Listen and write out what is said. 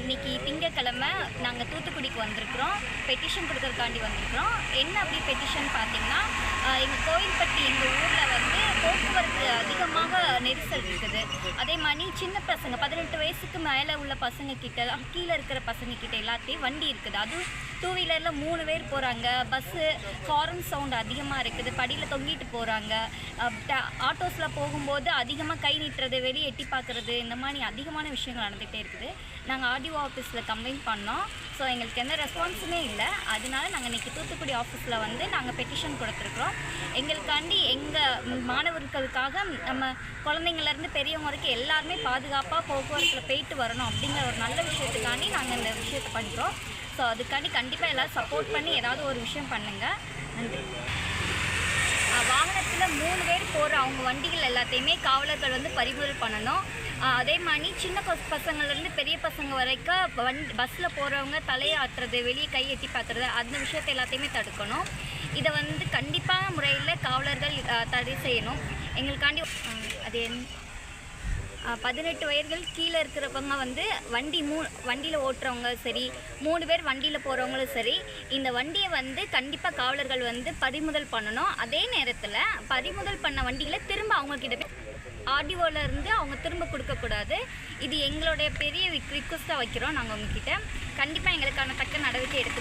இன்னைக்கு திங்கக்கிழமை நாங்கள் தூத்துக்குடிக்கு வந்திருக்கிறோம். பெட்டிஷன் கொடுக்கறதுக்காண்டி வந்திருக்கிறோம். என்ன அப்படி பெட்டிஷன் பார்த்தீங்கன்னா எங்கள் கோயில்பட்டி எங்கள் ஊரில் வந்து போக்குவரத்து அதிகமாக நெரிசல் இருக்குது. அதே மாதிரி சின்ன பசங்க பதினெட்டு வயசுக்கு மேலே உள்ள பசங்க கிட்ட கீழே இருக்கிற பசங்க கிட்ட எல்லாத்தையும் வண்டி இருக்குது. அதுவும் டூ வீலரில் மூணு பேர் போகிறாங்க பஸ்ஸு ஃபாரன் சவுண்ட் அதிகமாக இருக்குது. படியில் தொங்கிட்டு போகிறாங்க ஆட்டோஸில் போகும்போது அதிகமாக கை நீட்டுறது வெளியே எட்டி பார்க்குறது இந்த மாதிரி அதிகமான விஷயங்கள் நடந்துகிட்டே இருக்குது. நாங்கள் ஆர்டிஓ ஆஃபீஸில் கம்ப்ளைண்ட் பண்ணோம். ஸோ எங்களுக்கு எந்த ரெஸ்பான்ஸுமே இல்லை. அதனால நாங்கள் இன்றைக்கி தூத்துக்குடி ஆஃபீஸில் வந்து நாங்கள் பெட்டிஷன் கொடுத்துருக்குறோம். எங்களுக்காண்டி எங்கள் மாணவர்களுக்காக நம்ம குழந்தைங்கள்லேருந்து பெரியவங்க வரைக்கும் எல்லாருமே பாதுகாப்பாக போக்குவரத்தில் போயிட்டு வரணும் அப்படிங்கிற ஒரு நல்ல விஷயத்துக்காண்டி நாங்கள் இந்த விஷயத்தை பண்ணுறோம் ஸோ அதுக்காண்டி கண்டிப்பாக எல்லோரும் சப்போர்ட் பண்ணி ஏதாவது ஒரு விஷயம் பண்ணுங்கள் நன்றி. வாகனத்தில் மூணு பேர் போகிற அவங்க வண்டிகள் எல்லாத்தையுமே காவலர்கள் வந்து பறிமுதல் பண்ணணும். அதே மாதிரி சின்ன பசங்கள்லேருந்து பெரிய பசங்க வரைக்கும் வண்டி பஸ்ஸில் போகிறவங்க தலையை ஆட்டுறது வெளியே கை எட்டி பார்க்குறது அந்த விஷயத்தை எல்லாத்தையுமே தடுக்கணும். இதை வந்து கண்டிப்பான முறையில் காவலர்கள் தடை செய்யணும். எங்களுக்காண்டி அது என் பதினெட்டு வயதுகள் கீழே இருக்கிறவங்க வந்து வண்டி மூ வண்டியில் ஓட்டுறவங்க சரி மூணு பேர் வண்டியில் போகிறவங்களும் சரி இந்த வண்டியை வந்து கண்டிப்பாக காவலர்கள் வந்து பறிமுதல் பண்ணணும். அதே நேரத்தில் பறிமுதல் பண்ண வண்டிகளை திரும்ப அவங்கக்கிட்ட போய் இருந்து அவங்க திரும்ப கொடுக்கக்கூடாது. இது எங்களுடைய பெரிய ரிக்வஸ்ட்டாக வைக்கிறோம் நாங்கள் உங்ககிட்ட. கண்டிப்பாக எங்களுக்கான தக்க நடவடிக்கை எடுத்து